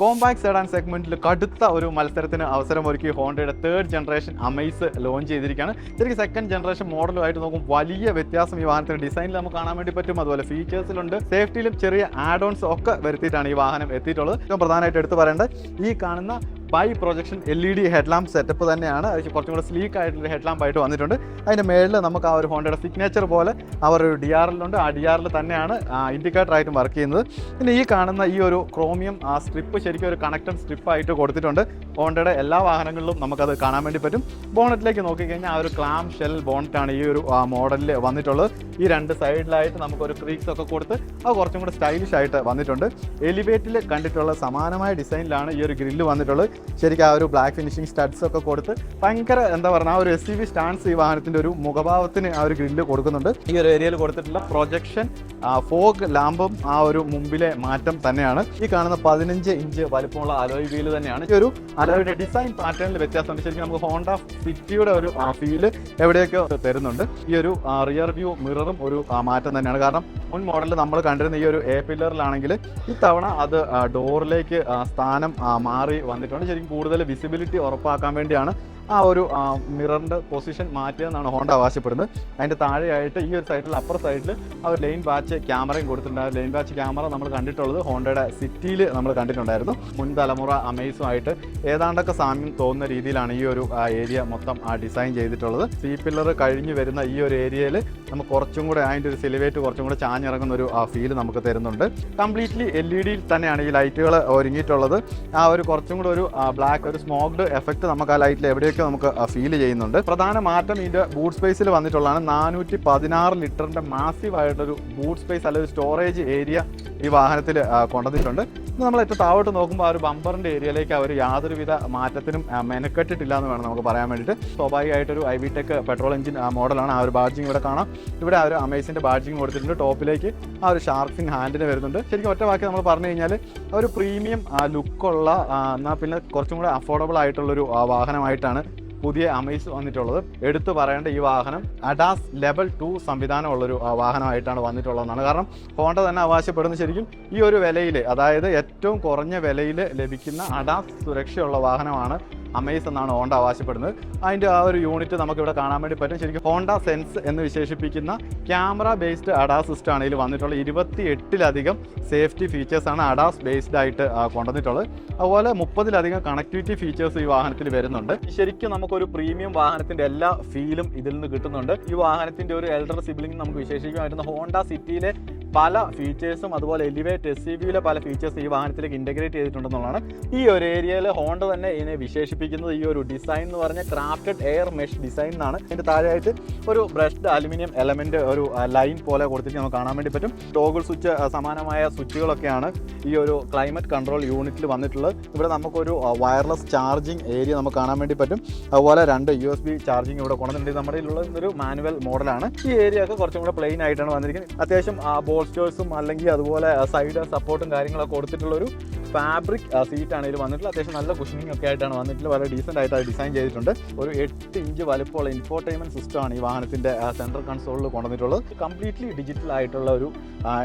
Compact sedan സെഗ്മെന്റിൽ കടുത്ത ഒരു മത്സരത്തിന് അവസരമൊരുക്കി ഹോണ്ടയുടെ തേർഡ് ജനറേഷൻ അമൈസ് ലോഞ്ച് ചെയ്തിരിക്കുകയാണ്. ശരിക്കും സെക്കൻഡ് ജനറേഷൻ മോഡലുമായിട്ട് നോക്കും വലിയ വ്യത്യാസം ഈ വാഹനത്തിന്റെ ഡിസൈനിൽ നമുക്ക് കാണാൻ വേണ്ടി പറ്റും. അതുപോലെ ഫീച്ചേഴ്സിലുണ്ട് സേഫ്റ്റിയിലും ചെറിയ ആഡ് ഓൺസ് ഒക്കെ വരുത്തിയിട്ടാണ് ഈ വാഹനം എത്തിയിട്ടുള്ളത്. ഏറ്റവും പ്രധാനമായിട്ട് എടുത്തു പറയേണ്ടത് ഈ കാണുന്ന bi projection L E D headlamp setup തന്നെയാണ്. കുറച്ചും കൂടെ സ്ലീക്ക് ആയിട്ടുള്ള ഹെഡ്ലാമ്പ് ആയിട്ട് വന്നിട്ടുണ്ട്. അതിന്റെ മേളിൽ നമുക്ക് ആ ഒരു ഹോണ്ടയുടെ സിഗ്നേച്ചർ പോലെ അവർ ഒരു ഡി ആർ എല്ലുണ്ട് ആ ഡി ആറിൽ തന്നെയാണ് ഇൻഡിക്കേറ്റർ ആയിട്ടും വർക്ക് ചെയ്യുന്നത്. പിന്നെ ഈ കാണുന്ന ഈ ഒരു ക്രോമിയം ആ സ്ട്രിപ്പ് ശരിക്കും ഒരു കണക്റ്റഡ് സ്ട്രിപ്പ് ആയിട്ട് കൊടുത്തിട്ടുണ്ട്. ഹോണ്ടയുടെ എല്ലാ വാഹനങ്ങളിലും നമുക്കത് കാണാൻ വേണ്ടി പറ്റും. ബോണറ്റിലേക്ക് നോക്കിക്കഴിഞ്ഞാൽ ആ ഒരു ക്ലാം ഷെൽ ബോണറ്റാണ് ഈ ഒരു മോഡലിൽ വന്നിട്ടുള്ളത്. ഈ രണ്ട് സൈഡിലായിട്ട് നമുക്കൊരു ക്രീക്സ് ഒക്കെ കൊടുത്ത് അത് കുറച്ചും കൂടെ സ്റ്റൈലിഷ് ആയിട്ട് വന്നിട്ടുണ്ട്. എലിവേറ്റിൽ കണ്ടിട്ടുള്ള സമാനമായ ഡിസൈനിലാണ് ഈ ഒരു ഗ്രില്ല് വന്നിട്ടുള്ളത്. ശരിക്കും ആ ഒരു ബ്ലാക്ക് ഫിനിഷിംഗ് സ്റ്റഡ്സ് ഒക്കെ കൊടുത്ത് ഭയങ്കര എന്താ പറയുക ആ ഒരു എസ് സി വി സ്റ്റാൻഡ്സ് ഈ വാഹനത്തിന്റെ ഒരു മുഖഭാവത്തിന് ആ ഒരു ഗ്രില്ല് കൊടുക്കുന്നുണ്ട്. ഈ ഒരു ഏരിയയിൽ കൊടുത്തിട്ടുള്ള പ്രൊജക്ഷൻ ഫോഗ് ലാമ്പും ആ ഒരു മുമ്പിലെ മാറ്റം തന്നെയാണ്. ഈ കാണുന്ന പതിനഞ്ച് ഇഞ്ച് വലുപ്പമുള്ള അലോയ് വീൽ തന്നെയാണ്. ഈ ഒരു അലോയുടെ ഡിസൈൻ പാറ്റേണിൽ വ്യത്യാസമുണ്ട്. ശരിക്കും നമുക്ക് ഹോണ്ട സിറ്റിയുടെ ഒരു ഫീൽ എവിടെയൊക്കെ തരുന്നുണ്ട്. ഈ ഒരു റിയർ വ്യൂ മിററും ഒരു മാറ്റം തന്നെയാണ്. കാരണം മുൻ മോഡലിൽ നമ്മൾ കണ്ടിരുന്ന ഈ ഒരു എ പില്ലറിലാണെങ്കിൽ ഇത്തവണ അത് ഡോറിലേക്ക് സ്ഥാനം മാറി വന്നിട്ടുണ്ട്. ശരിക്കും കൂടുതൽ വിസിബിലിറ്റി ഉറപ്പാക്കാൻ വേണ്ടിയാണ് ആ ഒരു മിററിന്റെ പൊസിഷൻ മാറ്റിയതെന്നാണ് ഹോണ്ട ആവശ്യപ്പെടുന്നത് അതിന്റെ താഴെയായിട്ട് ഈ ഒരു സൈഡിൽ അപ്പർ സൈഡിൽ ആ ഒരു ലൈൻ വാച്ച് ക്യാമറയും കൊടുത്തിട്ടുണ്ട്. ആ ലൈൻ വാച്ച് ക്യാമറ നമ്മൾ കണ്ടിട്ടുള്ളത് ഹോണ്ടയുടെ സിറ്റിയിൽ നമ്മൾ കണ്ടിട്ടുണ്ടായിരുന്നു. മുൻ തലമുറ അമേസുമായിട്ട് ഏതാണ്ടൊക്കെ സാമ്യം തോന്നുന്ന രീതിയിലാണ് ഈ ഒരു ഏരിയ മൊത്തം ഡിസൈൻ ചെയ്തിട്ടുള്ളത്. സി പില്ലർ കഴിഞ്ഞ് വരുന്ന ഈ ഒരു ഏരിയയിൽ നമുക്ക് കുറച്ചും കൂടെ അതിന്റെ ഒരു സിലിവേറ്റ് കുറച്ചും കൂടെ ചാഞ്ഞിറങ്ങുന്ന ഒരു ഫീൽ നമുക്ക് തരുന്നുണ്ട്. കംപ്ലീറ്റ്ലി എൽ ഇ ഡിയിൽ തന്നെയാണ് ഈ ലൈറ്റുകൾ ഒരുങ്ങിയിട്ടുള്ളത്. ആ ഒരു കുറച്ചും കൂടെ ഒരു ബ്ലാക്ക് ഒരു സ്മോക്ഡ് എഫക്റ്റ് നമുക്ക് ആ ലൈറ്റിൽ എവിടെയൊക്കെ നമുക്ക് ഫീൽ ചെയ്യുന്നുണ്ട്. പ്രധാന മാറ്റം ഇതിന്റെ ബൂട്ട് സ്പേസിൽ വന്നിട്ടുള്ളതാണ് നാനൂറ്റി പതിനാറ് ലിറ്ററിന്റെ മാസീവ് ആയിട്ടൊരു ബൂട്ട് സ്പേസ് അല്ലെങ്കിൽ സ്റ്റോറേജ് ഏരിയ ഈ വാഹനത്തിൽ കൊണ്ടുവന്നിട്ടുണ്ട്. നമ്മൾ ഏറ്റവും താഴോട്ട് നോക്കുമ്പോൾ ആ ഒരു ബമ്പറിന്റെ ഏരിയയിലേക്ക് അവർ യാതൊരുവിധ മാറ്റത്തിനും മെനക്കെട്ടിട്ടില്ല എന്ന് വേണം നമുക്ക് പറയാൻ വേണ്ടിയിട്ട്. സ്വാഭാവികമായിട്ടൊരു I V tech petrol engine മോഡലാണ് ആ ഒരു ബാഡ്ജിങ് ഇവിടെ കാണാം. ഇവിടെ ആ ഒരു അമേസിന്റെ ബാഡ്ജിങ് കൊടുത്തിട്ടുണ്ട്. ടോപ്പിലേക്ക് ആ ഒരു ഷാർഫിൻ ഹാൻഡിന് വരുന്നുണ്ട്. ശരിക്കും ഒറ്റ വാക്കി നമ്മൾ പറഞ്ഞു കഴിഞ്ഞാൽ ഒരു പ്രീമിയം ലുക്കുള്ള എന്നാൽ പിന്നെ കുറച്ചും കൂടെ അഫോർഡബിൾ ആയിട്ടുള്ളൊരു വാഹനമായിട്ടാണ് പുതിയ അമേസ് വന്നിട്ടുള്ളത്. എടുത്തു പറയേണ്ട ഈ വാഹനം അഡാസ് ലെവൽ ടു സംവിധാനമുള്ളൊരു വാഹനമായിട്ടാണ് വന്നിട്ടുള്ളതെന്നാണ്. കാരണം ഹോണ്ട തന്നെ അവകാശപ്പെടുന്ന ശരിക്കും ഈ ഒരു വിലയിൽ അതായത് ഏറ്റവും കുറഞ്ഞ വിലയിൽ ലഭിക്കുന്ന അഡാസ് സുരക്ഷയുള്ള വാഹനമാണ് അമേസ് എന്നാണ് ഹോണ്ട ആവശ്യപ്പെടുന്നത്. അതിന്റെ ആ ഒരു യൂണിറ്റ് നമുക്ക് ഇവിടെ കാണാൻ വേണ്ടി പറ്റും. ശരിക്കും ഹോണ്ട സെൻസ് എന്ന് വിശേഷിപ്പിക്കുന്ന ക്യാമറ ബേസ്ഡ് അഡാസ് സിസ്റ്റം ആണ് ഇതിൽ വന്നിട്ടുള്ള ഇരുപത്തി എട്ടിലധികം സേഫ്റ്റി ഫീച്ചേഴ്സാണ് അഡാസ് ബേസ്ഡ് ആയിട്ട് കൊണ്ടുവന്നിട്ടുള്ളത്. അതുപോലെ മുപ്പതിലധികം കണക്ടിവിറ്റി ഫീച്ചേഴ്സ് ഈ വാഹനത്തിൽ വരുന്നുണ്ട്. ശരിക്കും നമുക്കൊരു പ്രീമിയം വാഹനത്തിന്റെ എല്ലാ ഫീലും ഇതിൽ നിന്ന് കിട്ടുന്നുണ്ട്. ഈ വാഹനത്തിന്റെ ഒരു എൽഡർ സിബ്ലിംഗ് നമുക്ക് വിശേഷിക്കാൻ പറ്റുന്ന ഹോണ്ട സിറ്റിയിലെ പല ഫീച്ചേഴ്സും അതുപോലെ എലിവേറ്റ് എസ് സി പല ഫീച്ചേഴ്സും ഈ വാഹനത്തിലേക്ക് ഇന്റഗ്രേറ്റ് ചെയ്തിട്ടുണ്ടെന്നുള്ളതാണ്. ഈ ഒരു ഏരിയയിൽ ഹോണ്ട തന്നെ ഇതിനെ വിശേഷിപ്പിക്കുന്നത് ഈ ഒരു ഡിസൈൻ എന്ന് പറഞ്ഞ ക്രാഫ്റ്റഡ് എയർ മെഷ് ഡിസൈൻ എന്നാണ്. അതിന്റെ താഴെയായിട്ട് ഒരു ബ്രഷ്ഡ് അലുമിനിയം എലമെന്റ് ഒരു ലൈൻ പോലെ കൊടുത്തിട്ട് നമുക്ക് കാണാൻ വേണ്ടി പറ്റും. ടോഗിൾ സ്വിച്ച് സമാനമായ സ്വിച്ചുകളൊക്കെയാണ് ഈ ഒരു ക്ലൈമറ്റ് കൺട്രോൾ യൂണിറ്റിൽ വന്നിട്ടുള്ളത്. ഇവിടെ നമുക്കൊരു വയർലെസ് ചാർജിങ് ഏരിയ നമുക്ക് കാണാൻ വേണ്ടി പറ്റും. അതുപോലെ രണ്ട് യു എസ് ബി ചാർജിങ് ഇവിടെ കൊണ്ടുവന്നിട്ടുണ്ട്. നമ്മുടെ ഉള്ള ഒരു മാനുവൽ മോഡലാണ് ഈ ഏരിയ ഒക്കെ കുറച്ചും കൂടെ പ്ലെയിൻ ആയിട്ടാണ് വന്നിരിക്കുന്നത്. അത്യാവശ്യം ബോൾസ്റ്റേഴ്സും അല്ലെങ്കിൽ അതുപോലെ സൈഡ് സപ്പോർട്ടും കാര്യങ്ങളൊക്കെ കൊടുത്തിട്ടുള്ള ഒരു ഫാബ്രിക് സീറ്റ് ആണെങ്കിലും വന്നിട്ടുള്ളത് അത്യാവശ്യം നല്ല കുഷനിങ് ഒക്കെ ആയിട്ടാണ് വന്നിട്ടുള്ളത്. വളരെ ഡീസന്റ് ആയിട്ട് അത് ഡിസൈൻ ചെയ്തിട്ടുണ്ട്. ഒരു എട്ട് ഇഞ്ച് വലുപ്പമുള്ള സിസ്റ്റം ആണ് ഈ വാഹനത്തിന്റെ സെൻട്രൽ കൺസോളിൽ കൊണ്ടുവന്നിട്ടുള്ളത്. കംപ്ലീറ്റ്ലി ഡിജിറ്റൽ ആയിട്ടുള്ള ഒരു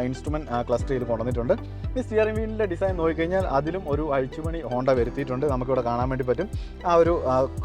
ഇൻസ്ട്രുമെന്റ് ക്ലസ്റ്റർ ചെയ്ത് കൊണ്ടുവന്നിട്ടുണ്ട്. ഈ സ്റ്റിയറിംഗ് വീലിന്റെ ഡിസൈൻ നോക്കിക്കഴിഞ്ഞാൽ അതിലും ഒരു അഴിച്ചുപണി ഹോണ്ട വരുത്തിയിട്ടുണ്ട്. നമുക്കിവിടെ കാണാൻ വേണ്ടി പറ്റും. ആ ഒരു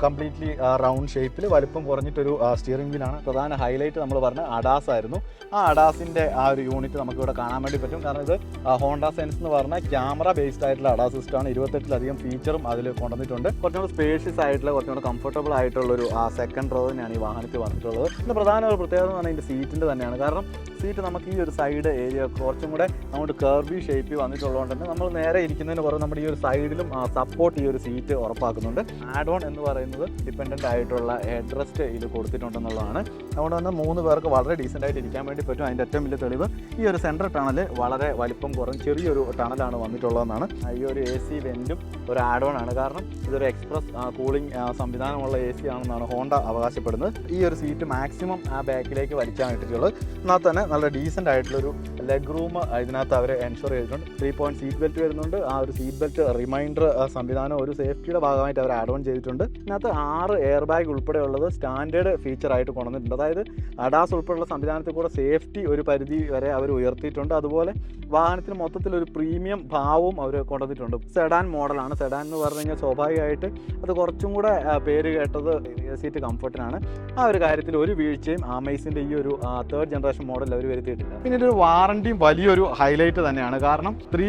കംപ്ലീറ്റ്ലി റൗണ്ട് ഷേപ്പിൽ വലുപ്പം കുറഞ്ഞിട്ടൊരു സ്റ്റിയറിംഗ് വീലാണ് പ്രധാന ഹൈലൈറ്റ് നമ്മൾ പറഞ്ഞ അഡാസ് ആയിരുന്നു. ആ അഡാസിന്റെ ആ ഒരു യൂണിറ്റ് നമുക്കിവിടെ കാണാൻ വേണ്ടി പറ്റും. കാരണം ഇത് ഹോണ്ട സെൻസ് എന്ന് പറഞ്ഞ ക്യാമറ ബേസ്ഡ് ആയിട്ടുള്ള അഡാ സിസ്റ്റം ആണ് ഇരുപത്തെട്ടിലധികം ഫീച്ചറും അതിൽ കൊണ്ടുവന്നിട്ടുണ്ട്. കുറച്ചും കൂടെ സ്പേഷ്യസ് ആയിട്ടുള്ള കുറച്ചും കൂടെ കംഫർട്ടബിൾ ആയിട്ടുള്ള ഒരു സെക്കൻഡ് റോ തന്നെയാണ് ഈ വാഹനത്തിൽ വന്നിട്ടുള്ളത്. പിന്നെ പ്രധാന ഒരു പ്രത്യേകത എന്ന് പറഞ്ഞാൽ ഇതിന്റെ സീറ്റിന്റെ തന്നെയാണ്. കാരണം സീറ്റ് നമുക്ക് ഈ ഒരു സൈഡ് ഏരിയ കുറച്ചും കൂടെ നമ്മുടെ കർവി ഷേപ്പിൽ വന്നിട്ടുള്ളതുകൊണ്ട് തന്നെ നമ്മൾ നേരെ ഇരിക്കുന്നതിന് പുറമെ നമ്മുടെ ഈ ഒരു സൈഡിലും സപ്പോർട്ട് ഈ ഒരു സീറ്റ് ഉറപ്പാക്കുന്നുണ്ട്. ആഡ് ഓൺ എന്ന് പറയുന്നത് ഡിപ്പെൻഡന്റ് ആയിട്ടുള്ള ഹെഡ് റെസ്റ്റ് ഇത് കൊടുത്തിട്ടുണ്ടെന്നുള്ളതാണ്. അതുകൊണ്ട് തന്നെ മൂന്ന് പേർക്ക് വളരെ ഡീസന്റ് ആയിട്ട് ഇരിക്കാൻ വേണ്ടി പറ്റും. അതിന്റെ ഏറ്റവും വലിയ തെളിവ് ഈ ഒരു സെൻട്രൽ ടണൽ വളരെ വലിപ്പം കുറഞ്ഞ് ചെറിയൊരു ടണലാണ് വന്നിട്ടുള്ളതെന്നാണ്. ഈ ഒരു എ സി വെന്റും ഒരു ആഡ് ഓൺ ആണ്. കാരണം ഇതൊരു എക്സ്പ്രസ് കൂളിംഗ് സംവിധാനമുള്ള എ സി ആണെന്നാണ് ഹോണ്ട അവകാശപ്പെടുന്നത്. ഈ ഒരു സീറ്റ് മാക്സിമം ആ ബാക്കിലേക്ക് വലിച്ചാണ് ഇട്ടിട്ടുള്ളത്. എന്നാൽ തന്നെ നല്ല ഡീസന്റ് ആയിട്ടുള്ളൊരു ലെഗ് റൂം ഇതിനകത്ത് അവർ എൻഷുർ ചെയ്തിട്ടുണ്ട്. ത്രീ പോയിന്റ് സീറ്റ് ബെൽറ്റ് വരുന്നുണ്ട്. ആ ഒരു സീറ്റ് ബെൽറ്റ് റിമൈൻഡർ സംവിധാനം ഒരു സേഫ്റ്റിയുടെ ഭാഗമായിട്ട് അവർ ആഡ് ഓൺ ചെയ്തിട്ടുണ്ട്. ഇതിനകത്ത് ആറ് എയർ ബാഗ് ഉൾപ്പെടെയുള്ളത് സ്റ്റാൻഡേർഡ് ഫീച്ചർ ആയിട്ട് കൊണ്ടുവന്നിട്ടുണ്ട്. അതായത് അഡാസ് ഉൾപ്പെടെയുള്ള സംവിധാനത്തിൽ കൂടെ സേഫ്റ്റി ഒരു പരിധി വരെ അവർ ഉയർത്തിയിട്ടുണ്ട്. അതുപോലെ വാഹനത്തിന് മൊത്തത്തിൽ ഒരു പ്രീമിയം ഭാവവും അവർ കൊണ്ടുവന്നിട്ടുണ്ട്. സെഡാൻ മോഡലാണ് സെഡാൻ എന്ന് പറഞ്ഞു കഴിഞ്ഞാൽ സ്വാഭാവികമായിട്ട് അത് കുറച്ചും കൂടെ പേര് കേട്ടത് റിയർ സീറ്റ് കംഫർട്ടിനാണ് ആ ഒരു കാര്യത്തിൽ ഒരു വീഴ്ചയും ആമൈസിന്റെ ഈ ഒരു തേർഡ് ജനറേഷൻ മോഡൽ അവർ വരുത്തിയിട്ടില്ല. പിന്നെ ഒരു വാറണ്ടിയും വലിയൊരു ഹൈലൈറ്റ് തന്നെയാണ്. കാരണം ത്രീ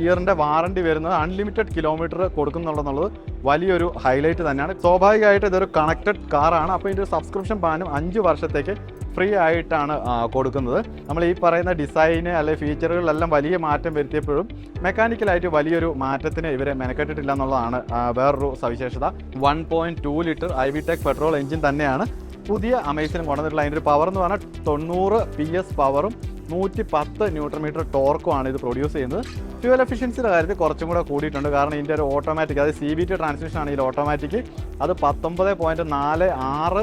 ഇയറിന്റെ വാറണ്ടി വരുന്നത് അൺലിമിറ്റഡ് കിലോമീറ്റർ കൊടുക്കുന്നുള്ളത് വലിയൊരു ഹൈലൈറ്റ് തന്നെയാണ്. സ്വാഭാവികമായിട്ട് ഇതൊരു കണക്റ്റഡ് കാറാണ് അപ്പോൾ ഇതിന്റെ സബ്സ്ക്രിപ്ഷൻ പ്ലാനും അഞ്ച് വർഷത്തേക്ക് ഫ്രീ ആയിട്ടാണ് കൊടുക്കുന്നത്. നമ്മൾ ഈ പറയുന്ന ഡിസൈന് അല്ലെങ്കിൽ ഫീച്ചറുകളിലെല്ലാം വലിയ മാറ്റം വരുത്തിയപ്പോഴും മെക്കാനിക്കലായിട്ട് വലിയൊരു മാറ്റത്തിന് ഇവരെ മെനക്കെട്ടിട്ടില്ല എന്നുള്ളതാണ് വേറൊരു സവിശേഷത. One point two litre I V tech petrol engine തന്നെയാണ്. പുതിയ അമേസിനും കൊണ്ടുവന്നിട്ടുള്ള അതിന്റെ ഒരു പവർ എന്ന് പറഞ്ഞാൽ തൊണ്ണൂറ് പി എസ് പവറും നൂറ്റി പത്ത് ന്യൂട്രൺ മീറ്റർ ടോർക്കുമാണ് ഇത് പ്രൊഡ്യൂസ് ചെയ്യുന്നത്. ഫ്യൂൽ എഫിഷ്യൻസിയുടെ കാര്യത്തിൽ കുറച്ചും കൂടെ കൂടിയിട്ടുണ്ട്. കാരണം ഇതിന്റെ ഒരു ഓട്ടോമാറ്റിക് അതായത് സി ബി ടി ട്രാൻസ്മിഷൻ ആണ് ഇതിൽ ഓട്ടോമാറ്റിക്. അത് പത്തൊമ്പത് പോയിന്റ് നാല് ആറ്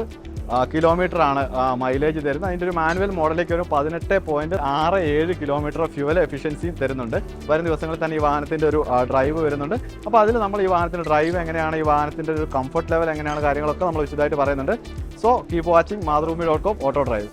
കിലോമീറ്റർ ആണ് മൈലേജ് തരുന്നത്. അതിന്റെ ഒരു മാനുവൽ മോഡലിലേക്ക് ഒരു പതിനെട്ട് പോയിന്റ് ആറ് ഏഴ് കിലോമീറ്റർ ഫ്യൂവൽ എഫിഷ്യൻസിയും തരുന്നുണ്ട്. വരും ദിവസങ്ങളിൽ തന്നെ ഈ വാഹനത്തിന്റെ ഒരു ഡ്രൈവ് വരുന്നുണ്ട്. അപ്പോൾ അതിൽ നമ്മൾ ഈ വാഹനത്തിന്റെ ഡ്രൈവ് എങ്ങനെയാണ് ഈ വാഹനത്തിന്റെ ഒരു കംഫർട്ട് ലെവൽ എങ്ങനെയാണ് കാര്യങ്ങളൊക്കെ നമ്മൾ വിശദമായിട്ട് പറയുന്നുണ്ട്. So keep watching Mathrubhumi dot com auto drive